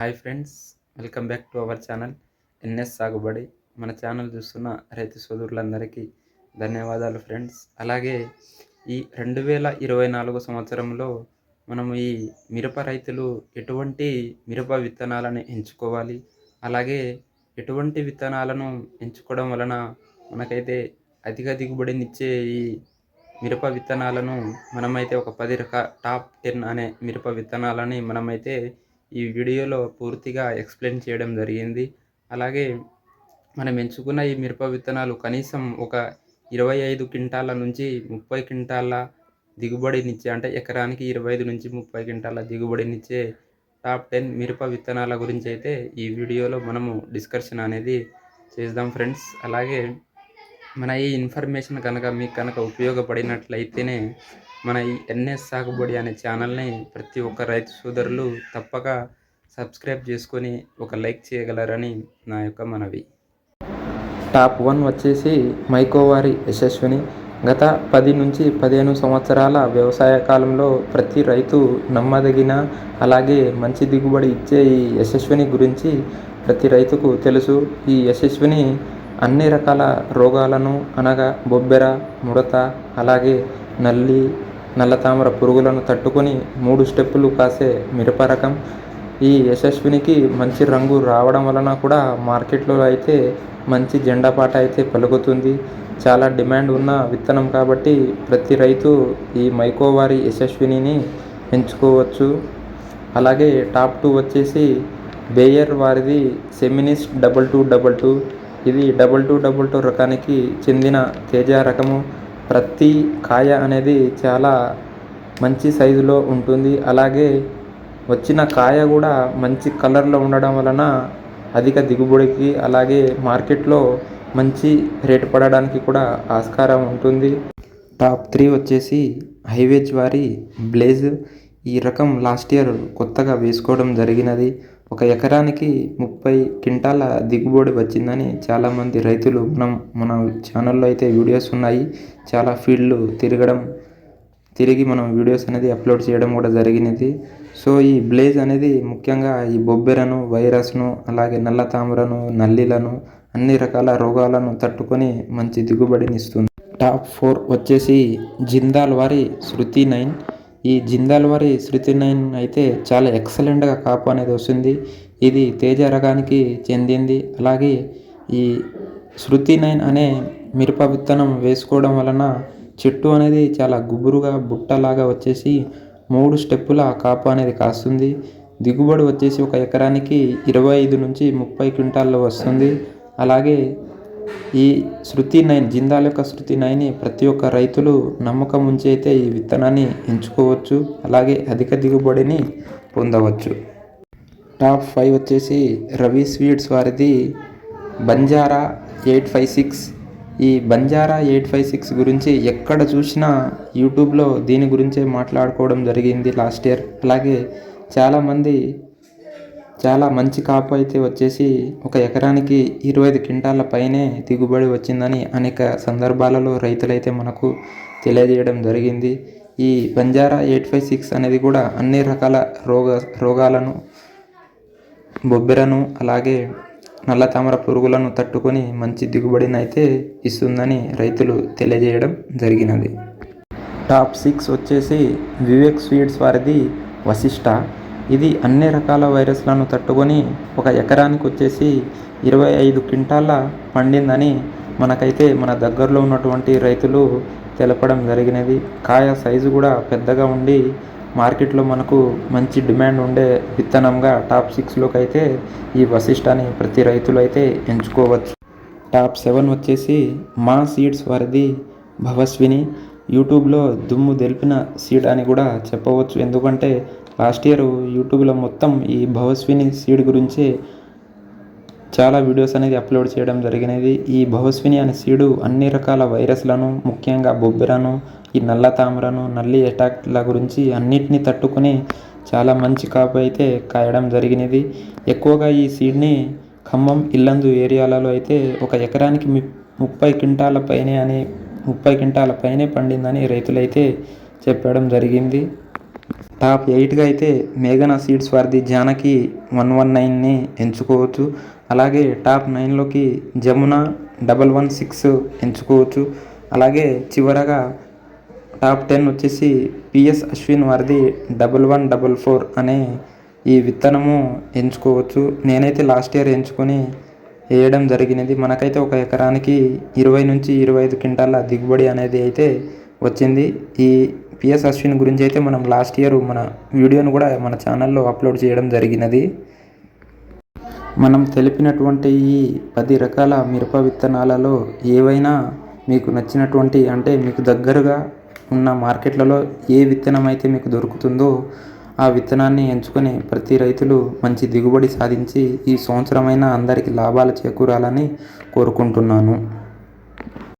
Hi friends welcome back to our channel NS Sagubadi. మన channel చూస్తున్న రైతు సోదరులందరికీ ధన్యవాదాలు ఫ్రెండ్స్. అలాగే ఈ రెండు వేల ఇరవై నాలుగు సంవత్సరంలో మనము ఈ మిరప రైతులు ఎటువంటి మిరప విత్తనాలను ఎంచుకోవాలి అలాగే ఎటువంటి విత్తనాలను ఎంచుకోవడం వలన మనకైతే అధిక దిగుబడినిచ్చే ఈ మిరప విత్తనాలను మనమైతే ఒక పది రకాల టాప్ టెన్ అనే మిరప విత్తనాలని మనమైతే ఈ వీడియోలో పూర్తిగా ఎక్స్ప్లెయిన్ చేయడం జరిగింది. అలాగే మనం ఎంచుకున్న ఈ మిరప విత్తనాలు కనీసం ఒక ఇరవై ఐదు క్వింటాల నుంచి ముప్పై క్వింటాల దిగుబడినిచ్చే అంటే ఎకరానికి ఇరవై ఐదు నుంచి ముప్పై క్వింటాల దిగుబడినిచ్చే టాప్ టెన్ మిరప విత్తనాల గురించి అయితే ఈ వీడియోలో మనము డిస్కషన్ అనేది చేద్దాం ఫ్రెండ్స్. అలాగే మన ఈ ఇన్ఫర్మేషన్ కనుక మీకు కనుక ఉపయోగపడినట్లయితేనే మన ఈ ఎన్ఎస్ సాగుబడి అనే ఛానల్ని ప్రతి ఒక్క రైతు సోదరులు తప్పక సబ్స్క్రైబ్ చేసుకొని ఒక లైక్ చేయగలరని నా యొక్క మనవి. టాప్ వన్ వచ్చేసి మైకోవారి యశస్విని. గత పది నుంచి పదిహేను సంవత్సరాల వ్యవసాయ కాలంలో ప్రతి రైతు నమ్మదగిన అలాగే మంచి దిగుబడి ఇచ్చే ఈ యశస్విని గురించి ప్రతి రైతుకు తెలుసు. ఈ యశస్విని అన్ని రకాల రోగాలను అనగా బొబ్బెర ముడత అలాగే నల్లి నల్లతామర పురుగులను తట్టుకొని మూడు స్టెప్పులు కాసే మిరప రకం ఈ యశస్వినికి మంచి రంగు రావడం వలన కూడా మార్కెట్లో అయితే మంచి జెండా పాట అయితే పలుకుతుంది. చాలా డిమాండ్ ఉన్న విత్తనం కాబట్టి ప్రతి రైతు ఈ మైకోవారి యశస్వినిని ఎంచుకోవచ్చు. అలాగే టాప్ టూ వచ్చేసి బేయర్ వారిది Seminis double two double two. ఇది డబల్ టూ డబల్ టూ రకానికి చెందిన తేజ రకము. ప్రతి కాయ అనేది చాలా మంచి సైజులో ఉంటుంది. అలాగే వచ్చిన కాయ కూడా మంచి కలర్లో ఉండడం వలన అధిక దిగుబడికి అలాగే మార్కెట్లో మంచి రేటు పడడానికి కూడా ఆస్కారం ఉంటుంది. టాప్ త్రీ వచ్చేసి హైవేజ్ వారి బ్లేజ్. ఈ రకం లాస్ట్ ఇయర్ కొత్తగా వేసుకోవడం జరిగినది. ఒక ఎకరానికి ముప్పై క్వింటాల దిగుబడి వచ్చిందని చాలామంది రైతులు మనం మన ఛానల్లో అయితే వీడియోస్ ఉన్నాయి. చాలా ఫీల్డ్లు తిరగడం తిరిగి మనం వీడియోస్ అనేది అప్లోడ్ చేయడం కూడా జరిగినది. సో ఈ బ్లేజ్ అనేది ముఖ్యంగా ఈ బొబ్బెరను వైరస్ను అలాగే నల్ల తామరను నల్లిలను అన్ని రకాల రోగాలను తట్టుకొని మంచి దిగుబడిని ఇస్తుంది టాప్ ఫోర్ వచ్చేసి జిందాల్ వారి శృతి నైన్. ఈ జిందాల్ వారి శృతి నైన్ అయితే చాలా ఎక్సలెంట్గా కాపు అనేది వస్తుంది. ఇది తేజ రకానికి చెందింది. అలాగే ఈ శృతి నైన్ అనే మిరప విత్తనం వేసుకోవడం వలన చెట్టు అనేది చాలా గుబురుగా బుట్టలాగా వచ్చేసి మూడు స్టెప్పుల కాపు అనేది కాస్తుంది. దిగుబడి వచ్చేసి ఒక ఎకరానికి ఇరవై ఐదు నుంచి ముప్పై క్వింటాల్లో వస్తుంది. అలాగే ఈ శృతి నైన్ జిందాల్ యొక్క శృతి నైన్ని ప్రతి ఒక్క రైతులు నమ్మకం ఉంచి అయితే ఈ విత్తనాన్ని ఎంచుకోవచ్చు అలాగే అధిక దిగుబడిని పొందవచ్చు. టాప్ ఫైవ్ వచ్చేసి రవి స్వీట్స్ వారిది బంజారా ఎయిట్ ఫైవ్ సిక్స్. ఈ బంజారా ఎయిట్ ఫైవ్ సిక్స్ గురించి ఎక్కడ చూసినా యూట్యూబ్లో దీని గురించే మాట్లాడుకోవడం జరిగింది లాస్ట్ ఇయర్. అలాగే చాలామంది చాలా మంచి కాపు అయితే వచ్చేసి ఒక ఎకరానికి ఇరవై ఐదు క్వింటాల పైనే దిగుబడి వచ్చిందని అనేక సందర్భాలలో రైతులైతే మనకు తెలియజేయడం జరిగింది. ఈ బంజారా ఎయిట్ ఫైవ్ సిక్స్ అనేది కూడా అన్ని రకాల రోగ రోగాలను బొబ్బెరను అలాగే నల్ల తామర పురుగులను తట్టుకొని మంచి దిగుబడిని అయితే ఇస్తుందని రైతులు తెలియజేయడం జరిగినది. టాప్ సిక్స్ వచ్చేసి వివేక్ స్వీట్స్ వారిది వశిష్ట. ఇది అన్ని రకాల వైరస్లను తట్టుకొని ఒక ఎకరానికి వచ్చేసి ఇరవై ఐదు క్వింటాల పండిందని మనకైతే మన దగ్గరలో ఉన్నటువంటి రైతులు తెలపడం జరిగినది. కాయ సైజు కూడా పెద్దగా ఉండి మార్కెట్లో మనకు మంచి డిమాండ్ ఉండే విత్తనంగా టాప్ సిక్స్లోకి అయితే ఈ వశిష్టాన్ని ప్రతి రైతులు అయితే ఎంచుకోవచ్చు. టాప్ సెవెన్ వచ్చేసి మా సీడ్స్ వారిది భవస్విని. యూట్యూబ్లో దుమ్ము దెలిపిన సీడ్ అని కూడా చెప్పవచ్చు. ఎందుకంటే లాస్ట్ ఇయర్ యూట్యూబ్లో మొత్తం ఈ భవస్విని సీడ్ గురించే చాలా వీడియోస్ అనేది అప్లోడ్ చేయడం జరిగినది. ఈ భవస్విని అనే సీడు అన్ని రకాల వైరస్లను ముఖ్యంగా బొబ్బెరను ఈ నల్ల తామరను నల్లి అటాక్ల గురించి అన్నిటినీ తట్టుకుని చాలా మంచి కాపు అయితే కాయడం జరిగినది. ఎక్కువగా ఈ సీడ్ని ఖమ్మం ఇల్లందు ఏరియాలలో అయితే ఒక ఎకరానికి ముప్పై క్వింటాల పైనే అని ముప్పై క్వింటాల పైనే పండిందని రైతులైతే చెప్పడం జరిగింది. టాప్ ఎయిట్గా అయితే మేఘనా సీడ్స్ వారిది జానకి వన్ వన్ నైన్ని ఎంచుకోవచ్చు. అలాగే టాప్ నైన్లోకి జమున డబల్ వన్ సిక్స్ ఎంచుకోవచ్చు. అలాగే చివరగా టాప్ టెన్ వచ్చేసి పిఎస్ అశ్విన్ వారిది డబల్ వన్ డబల్ ఫోర్ అనే ఈ విత్తనము ఎంచుకోవచ్చు. నేనైతే లాస్ట్ ఇయర్ ఎంచుకొని వేయడం జరిగినది. మనకైతే ఒక ఎకరానికి ఇరవై నుంచి ఇరవై ఐదు క్వింటాల దిగుబడి అనేది అయితే వచ్చింది. ఈ పిఎస్ అశ్విన్ గురించి అయితే మనం లాస్ట్ ఇయర్ మన వీడియోను కూడా మన ఛానల్లో అప్లోడ్ చేయడం జరిగినది. మనం తెలిపినటువంటి ఈ పది రకాల మిరప విత్తనాలలో ఏవైనా మీకు నచ్చినటువంటి అంటే మీకు దగ్గరగా ఉన్న మార్కెట్లలో ఏ విత్తనం అయితే మీకు దొరుకుతుందో ఆ విత్తనాన్ని ఎంచుకొని ప్రతి రైతులు మంచి దిగుబడి సాధించి ఈ సంవత్సరమైన అందరికీ లాభాలు చేకూరాలని కోరుకుంటున్నాను.